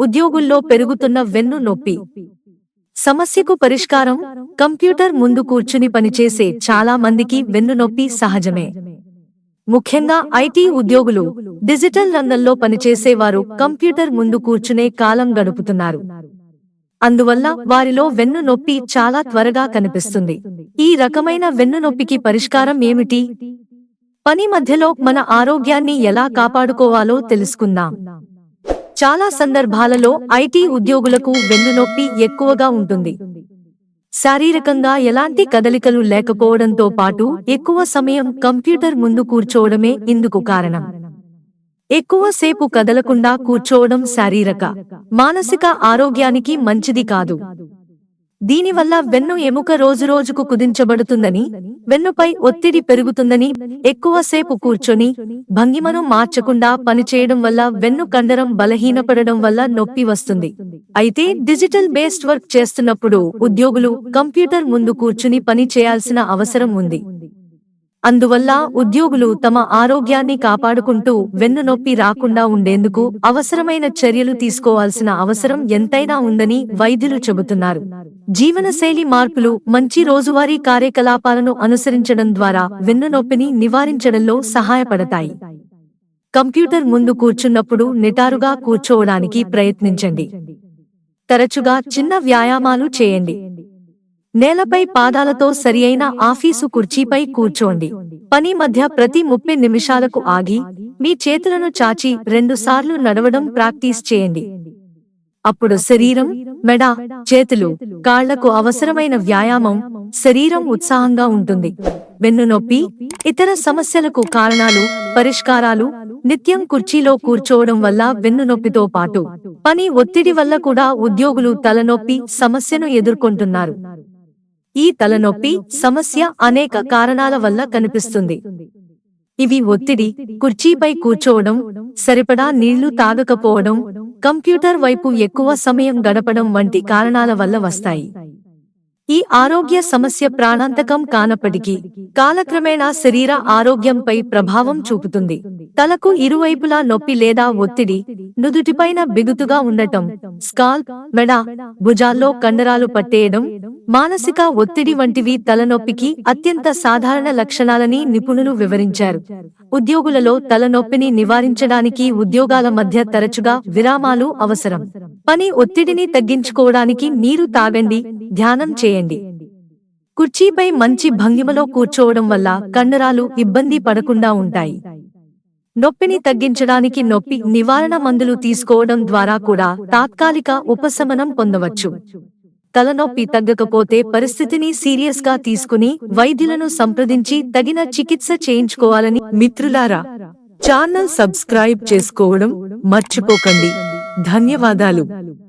ఉద్యోగుల్లో పెరుగుతున్న వెన్ను నొప్పి. సమస్యకు పరిష్కారం కంప్యూటర్ ముందు కూర్చుని పనిచేసే చాలా మందికి వెన్నునొప్పి సహజమే. ముఖ్యంగా ఐటీ ఉద్యోగులు డిజిటల్ రంగంలో పనిచేసేవారు కంప్యూటర్ ముందు కూర్చునే కాలం గడుపుతున్నారు. అందువల్ల వారిలో వెన్ను నొప్పి చాలా త్వరగా కనిపిస్తుంది. ఈ రకమైన వెన్ను నొప్పికి పరిష్కారం ఏమిటి? పని మధ్యలో మన ఆరోగ్యాన్ని ఎలా కాపాడుకోవాలో తెలుసుకుందాం. చాలా సందర్భాలలో ఐటీ ఉద్యోగులకు వెన్నునొప్పి ఎక్కువగా ఉంటుంది. శారీరకంగా ఎలాంటి కదలికలు లేకపోవడంతో పాటు ఎక్కువ సమయం కంప్యూటర్ ముందు కూర్చోవడమే ఇందుకు కారణం. ఎక్కువసేపు కదలకుండా కూర్చోవడం శారీరక మానసిక ఆరోగ్యానికి మంచిది కాదు. దీనివల్ల వెన్ను ఎముక రోజురోజుకు కుదించబడుతుందని వెన్నుపై ఒత్తిడి పెరుగుతుందని ఎక్కువసేపు కూర్చొని భంగిమను మార్చకుండా పనిచేయడం వల్ల వెన్ను కండరం బలహీనపడడం వల్ల నొప్పి వస్తుంది. అయితే డిజిటల్ బేస్డ్ వర్క్ చేస్తున్నప్పుడు ఉద్యోగులు కంప్యూటర్ ముందు కూర్చుని పని చేయాల్సిన అవసరం ఉంది. అందువల్ల ఉద్యోగులు తమ ఆరోగ్యాన్ని కాపాడుకుంటూ వెన్ను నొప్పి రాకుండా ఉండేందుకు అవసరమైన చర్యలు తీసుకోవాల్సిన అవసరం ఎంతైనా ఉందని వైద్యులు చెబుతున్నారు. జీవనశైలి మార్పులు మంచి రోజువారీ కార్యకలాపాలను అనుసరించడం ద్వారా వెన్ను నొప్పిని నివారించడంలో సహాయపడతాయి. కంప్యూటర్ ముందు కూర్చున్నప్పుడు నిటారుగా కూర్చోవడానికి ప్రయత్నించండి. తరచుగా చిన్న వ్యాయామాలు చేయండి. నేలపై పాదాలతో సరియైన ఆఫీసు కుర్చీపై కూర్చోండి. పని మధ్య ప్రతి ముప్పై నిమిషాలకు ఆగి మీ చేతులను చాచి రెండుసార్లు నడవడం ప్రాక్టీస్ చేయండి. అప్పుడు శరీరం మెడ చేతులు కాళ్ళకు అవసరమైన వ్యాయామం శరీరం ఉత్సాహంగా ఉంటుంది. వెన్నునొప్పి ఇతర సమస్యలకు కారణాలు పరిష్కారాలు నిత్యం కుర్చీలో కూర్చోవడం వల్ల వెన్నునొప్పితో పాటు పని ఒత్తిడి వల్ల కూడా ఉద్యోగులు తలనొప్పి సమస్యను ఎదుర్కొంటున్నారు. ఈ తలనొప్పి సమస్య అనేక కారణాల వల్ల కనిపిస్తుంది. ఇవి ఒత్తిడి కుర్చీపై కూర్చోవడం సరిపడా నీళ్ళు తాగకపోవడం కంప్యూటర్ వైపు ఎక్కువ సమయం గడపడం వంటి కారణాల వల్ల వస్తాయి. ఈ ఆరోగ్య సమస్య ప్రాణాంతకం కానప్పటికీ కాలక్రమేణా శరీర ఆరోగ్యంపై ప్రభావం చూపుతుంది. తలకు ఇరువైపులా నొప్పి లేదా ఒత్తిడి నుదుటిపైన బిగుతుగా ఉండటం స్కాల్ మెడ భుజాల్లో కండరాలు పట్టేయడం మానసిక ఒత్తిడి వంటివి తలనొప్పికి అత్యంత సాధారణ లక్షణాలని నిపుణులు వివరించారు. ఉద్యోగులలో తలనొప్పిని నివారించడానికి ఉద్యోగాల మధ్య తరచుగా విరామాలు అవసరం. పని ఒత్తిడిని తగ్గించుకోవడానికి నీరు తాగండి ధ్యానం చేయండి. కుర్చీపై మంచి భంగిమలో కూర్చోవడం వల్ల కండరాలు ఇబ్బంది పడకుండా ఉంటాయి. నొప్పిని తగ్గించడానికి నొప్పి నివారణ మందులు తీసుకోవడం ద్వారా కూడా తాత్కాలిక ఉపశమనం పొందవచ్చు. తలనొప్పి తగ్గకపోతే పరిస్థితిని సీరియస్గా తీసుకుని వైద్యులను సంప్రదించి తగిన చికిత్స చేయించుకోవాలని మిత్రులారా ఛానల్ సబ్స్క్రైబ్ చేసుకోవడం మర్చిపోకండి. ధన్యవాదాలు.